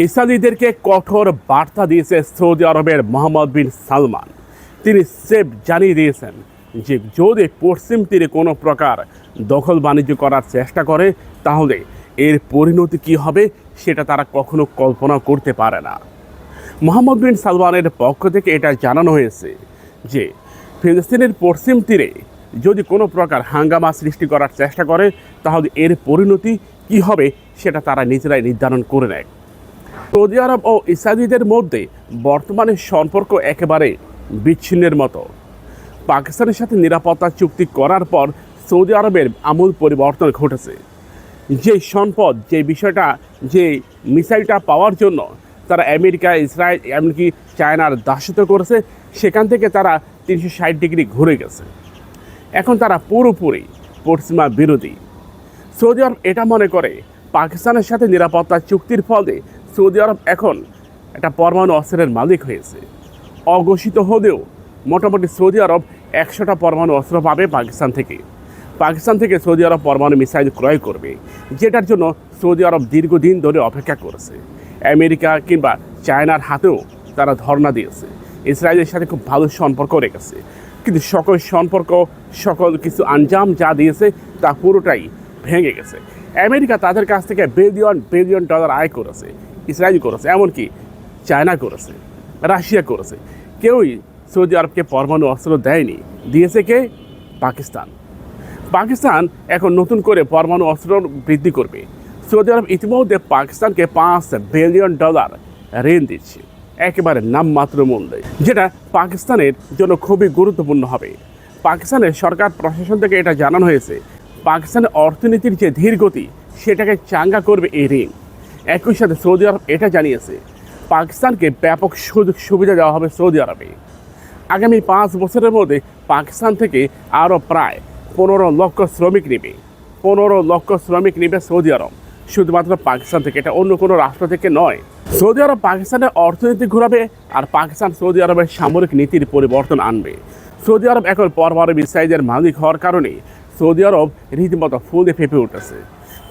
ইসরায়েলিদেরকে কঠোর বার্তা দিয়েছে সৌদি আরবের মোহাম্মদ বিন সালমান। তিনি সেফ জানিয়ে দিয়েছেন যে যদি পশ্চিম তীরে কোনো প্রকার দখল বাণিজ্য করার চেষ্টা করে, তাহলে এর পরিণতি কী হবে সেটা তারা কখনো কল্পনা করতে পারে না। মোহাম্মদ বিন সালমানের পক্ষ থেকে এটা জানানো হয়েছে যে ফিলিস্তিনের পশ্চিম তীরে যদি কোনো প্রকার হাঙ্গামা সৃষ্টি করার চেষ্টা করে, তাহলে এর পরিণতি কী হবে সেটা তারা নিজেরাই নির্ধারণ করে নেয়। সৌদি আরব ও ইসরায়েলিদের মধ্যে বর্তমানে সম্পর্ক একেবারে বিচ্ছিন্নের মতো। পাকিস্তানের সাথে নিরাপত্তা চুক্তি করার পর সৌদি আরবের আমূল পরিবর্তন ঘটেছে। যে সম্পদ, যে বিষয়টা, যে মিসাইলটা পাওয়ার জন্য তারা আমেরিকা, ইসরায়েল, এমনকি চায়নার দাসত্ব করেছে, সেখান থেকে তারা তিনশো ষাট ডিগ্রি ঘুরে গেছে। এখন তারা পুরোপুরি পশ্চিমা বিরোধী। সৌদি আরব এটা মনে করে, পাকিস্তানের সাথে নিরাপত্তা চুক্তির ফলে সৌদি আরব এখন একটা পরমাণু অস্ত্রের মালিক হয়েছে। অঘোষিত হলেও মোটামুটি সৌদি আরব একশোটা পরমাণু অস্ত্র পাবে পাকিস্তান থেকে। পাকিস্তান থেকে সৌদি আরব পরমাণু মিসাইল ক্রয় করবে, যেটার জন্য সৌদি আরব দীর্ঘদিন ধরে অপেক্ষা করেছে। আমেরিকা কিংবা চায়নার হাতেও তারা ধর্ণা দিয়েছে। ইসরায়েলের সাথে খুব ভালো সম্পর্ক রেখেছে। কিন্তু সকল সম্পর্ক, সকল কিছু আঞ্জাম যা দিয়েছে তা পুরোটাই ভেঙে গেছে। আমেরিকা তাদের কাছ থেকে বিলিয়ন বিলিয়ন ডলার আয় করেছে। ইসরায়েল করেছে, এমনকি চায়না করেছে, রাশিয়া করেছে। কেউই সৌদি আরবকে পরমাণু অস্ত্র দেয়নি, দিয়েছে কে? পাকিস্তান। পাকিস্তান এখন নতুন করে পরমাণু অস্ত্র বৃদ্ধি করবে। সৌদি আরব ইতিমধ্যে পাকিস্তানকে পাঁচ বিলিয়ন ডলার ঋণ দিচ্ছে, একেবারে নামমাত্র মূল্যে, যেটা পাকিস্তানের জন্য খুবই গুরুত্বপূর্ণ হবে। পাকিস্তানের সরকার, প্রশাসন থেকে এটা জানানো হয়েছে, পাকিস্তানের অর্থনীতির যে ধীর গতি, সেটাকে চাঙ্গা করবে এই ঋণ। একই সাথে সৌদি আরব এটা জানিয়েছে, পাকিস্তানকে ব্যাপক সুযোগ সুবিধা দেওয়া হবে সৌদি আরবে। আগামী পাঁচ বছরের মধ্যে পাকিস্তান থেকে আরও প্রায় পনেরো লক্ষ শ্রমিক নেবে। পনেরো লক্ষ শ্রমিক নেবে সৌদি আরব। শুধুমাত্র পাকিস্তান থেকে, এটা অন্য কোনো রাষ্ট্র থেকে নয়। সৌদি আরব পাকিস্তানের অর্থনীতি ঘোরাবে আর পাকিস্তান সৌদি আরবের সামরিক নীতির পরিবর্তন আনবে। সৌদি আরব এখন পরমাণু মিসাইলের মালিক হওয়ার কারণে সৌদি আরব রীতিমতো ফুলে ফেঁপে উঠেছে।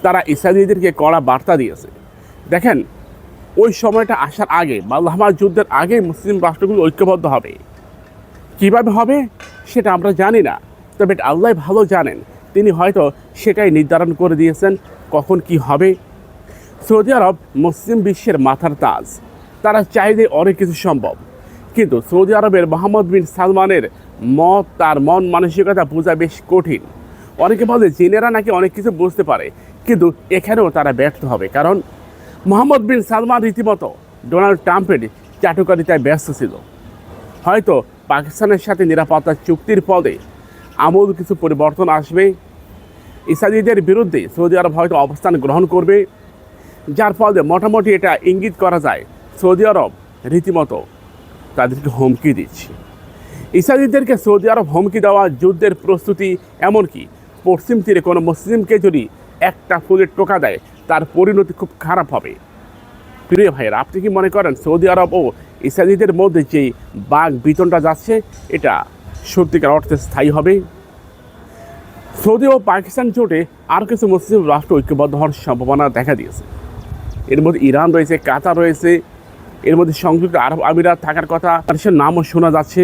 তারা ইসরায়েলিদেরকে কড়া বার্তা দিয়েছে। দেখেন, ওই সময়টা আসার আগে মাল্লাহমার যুদ্ধের আগে মুসলিম রাষ্ট্রগুলো ঐক্যবদ্ধ হবে। কীভাবে হবে সেটা আমরা জানি না, তবে আল্লাহ ভালো জানেন। তিনি হয়তো সেটাই নির্ধারণ করে দিয়েছেন কখন কি হবে। সৌদি আরব মুসলিম বিশ্বের মাথার তাজ, তারা চাইলে অনেক কিছু সম্ভব। কিন্তু সৌদি আরবের মোহাম্মদ বিন সালমানের মত, তার মন মানসিকতা বোঝা বেশ কঠিন। অনেকে বলে, জিনেরা নাকি অনেক কিছু বুঝতে পারে, কিন্তু এখানেও তারা ব্যর্থ হবে। কারণ মোহাম্মদ বিন সালমান রীতিমতো ডোনাল্ড ট্রাম্পের চাটুকারিতায় ব্যস্ত ছিল। হয়তো পাকিস্তানের সাথে নিরাপত্তা চুক্তির পদে আমূল কিছু পরিবর্তন আসবে। ইসাদিদের বিরুদ্ধে সৌদি আরব হয়তো অবস্থান গ্রহণ করবে। যার ফলে মোটামুটি এটা ইঙ্গিত করা যায়, সৌদি আরব রীতিমতো তাদেরকে হুমকি দিচ্ছে। ইসাদিদেরকে সৌদি আরব হুমকি দেওয়া যুদ্ধের প্রস্তুতি এমনকি পশ্চিম তীরে কোনো মুসলিমকে যদি একটা ফুলের টোকা দেয়, তার পরিণতি খুব খারাপ হবে। প্রিয় ভাইয়েরা, আপনি কি মনে করেন সৌদি আরব ও ইসরায়েলিদের মধ্যে যে বাঘ বিতনটা যাচ্ছে, এটা সত্যিকার অর্থে স্থায়ী হবে? সৌদি ও পাকিস্তান জোটে আর কিছু মুসলিম রাষ্ট্র ঐক্যবদ্ধ হওয়ার সম্ভাবনা দেখা দিয়েছে। এর মধ্যে ইরান রয়েছে, কাতার রয়েছে, এর মধ্যে সংযুক্ত আরব আমিরাত থাকার কথা সে নামও শোনা যাচ্ছে।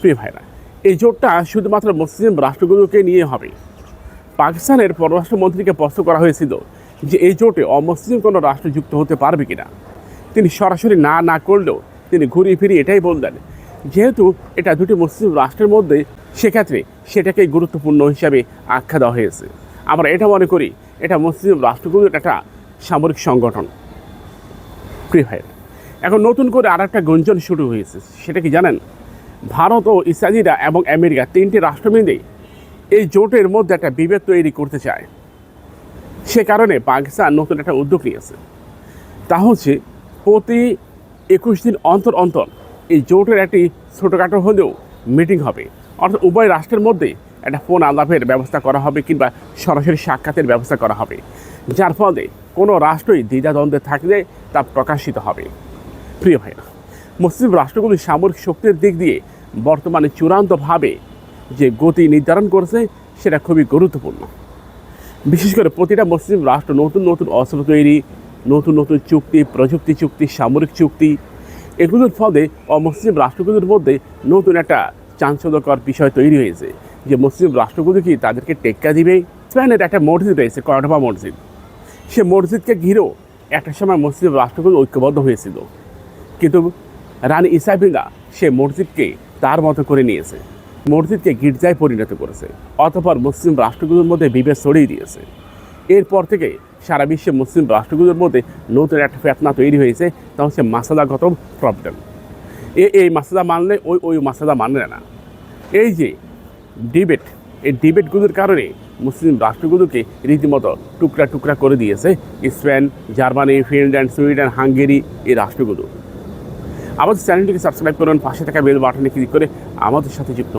প্রিয় ভাইরা এই জোটটা শুধুমাত্র মুসলিম রাষ্ট্রগুলোকে নিয়ে হবে। পাকিস্তানের পররাষ্ট্রমন্ত্রীকে প্রশ্ন করা হয়েছিল যে এই জোটে অমুসলিম কোনো রাষ্ট্র যুক্ত হতে পারবে কিনা। তিনি সরাসরি না না করলেও তিনি ঘুরিয়ে ফিরিয়ে এটাই বললেন, যেহেতু এটা দুটি মুসলিম রাষ্ট্রের মধ্যে, সেক্ষেত্রে সেটাকে গুরুত্বপূর্ণ হিসাবে আখ্যা দেওয়া হয়েছে। আমরা এটা মনে করি, এটা মুসলিম রাষ্ট্রগুলোর একটা সামরিক সংগঠন। প্রিয় ভাই এখন নতুন করে আর একটা গুঞ্জন শুরু হয়েছে, সেটা কি জানেন? ভারত ও ইসরায়েলিরা এবং আমেরিকা তিনটি রাষ্ট্র মিলে এই জোটের মধ্যে একটা বিভেদ তৈরি করতে চায়। সে কারণে পাকিস্তান নতুন একটা উদ্যোগ নিয়েছে। তা হচ্ছে, প্রতি একুশ দিন অন্তর অন্তর এই জোটের একটি ছোটোখাটো হলেও মিটিং হবে। অর্থাৎ উভয় রাষ্ট্রের মধ্যে একটা ফোন আলাপের ব্যবস্থা করা হবে কিংবা সরাসরি সাক্ষাতের ব্যবস্থা করা হবে। যার ফলে কোনো রাষ্ট্রই দ্বিধাদ্বন্দ্বে থাকলে তা প্রকাশিত হবে। প্রিয় ভাইয়া মুসলিম রাষ্ট্রগুলি সামরিক শক্তির দিক দিয়ে বর্তমানে চূড়ান্তভাবে যে গতি নির্ধারণ করছে, সেটা খুবই গুরুত্বপূর্ণ। বিশেষ করে প্রতিটা মুসলিম রাষ্ট্র নতুন নতুন অস্ত্র তৈরি, নতুন নতুন চুক্তি, প্রযুক্তি চুক্তি, সামরিক চুক্তি, এগুলোর ফলে অমুসলিম রাষ্ট্রগুলোর মধ্যে নতুন একটা চাঞ্চল্যকর বিষয় তৈরি হয়েছে, যে মুসলিম রাষ্ট্রগুলো কি তাদেরকে টেক্কা দিবে? স্পেনের একটা মসজিদ রয়েছে, কর্ডোবা মসজিদ। সে মসজিদকে ঘিরেও একটা সময় মুসলিম রাষ্ট্রগুলো ঐক্যবদ্ধ হয়েছিল। কিন্তু রানী ইসাবিলা সে মসজিদকে তার মতো করে নিয়েছে। মসজিদকে গির্জায় পরিণত করেছে, অতপর মুসলিম রাষ্ট্রগুলোর মধ্যে বিভেদ ছড়িয়ে দিয়েছে। এরপর থেকে সারা বিশ্বে মুসলিম রাষ্ট্রগুলোর মধ্যে নতুন একটা ফেতনা তৈরি হয়েছে, তা হচ্ছে মাসালাগত প্রবলেম এ, এই মাসালা মানলে ওই ওই মাসালা মানে না। এই যে ডিবেট এই ডিবেটগুলোর কারণে মুসলিম রাষ্ট্রগুলোকে রীতিমতো টুকরা টুকরা করে দিয়েছে, Spain, Germany, Finland, Sweden, Hungary, এই রাষ্ট্রগুলো। আমাদের চ্যানেলটিকে সাবস্ক্রাইব করুন, পাশে থাকা বেল বাটনে ক্লিক করে আমাদের সাথে যুক্ত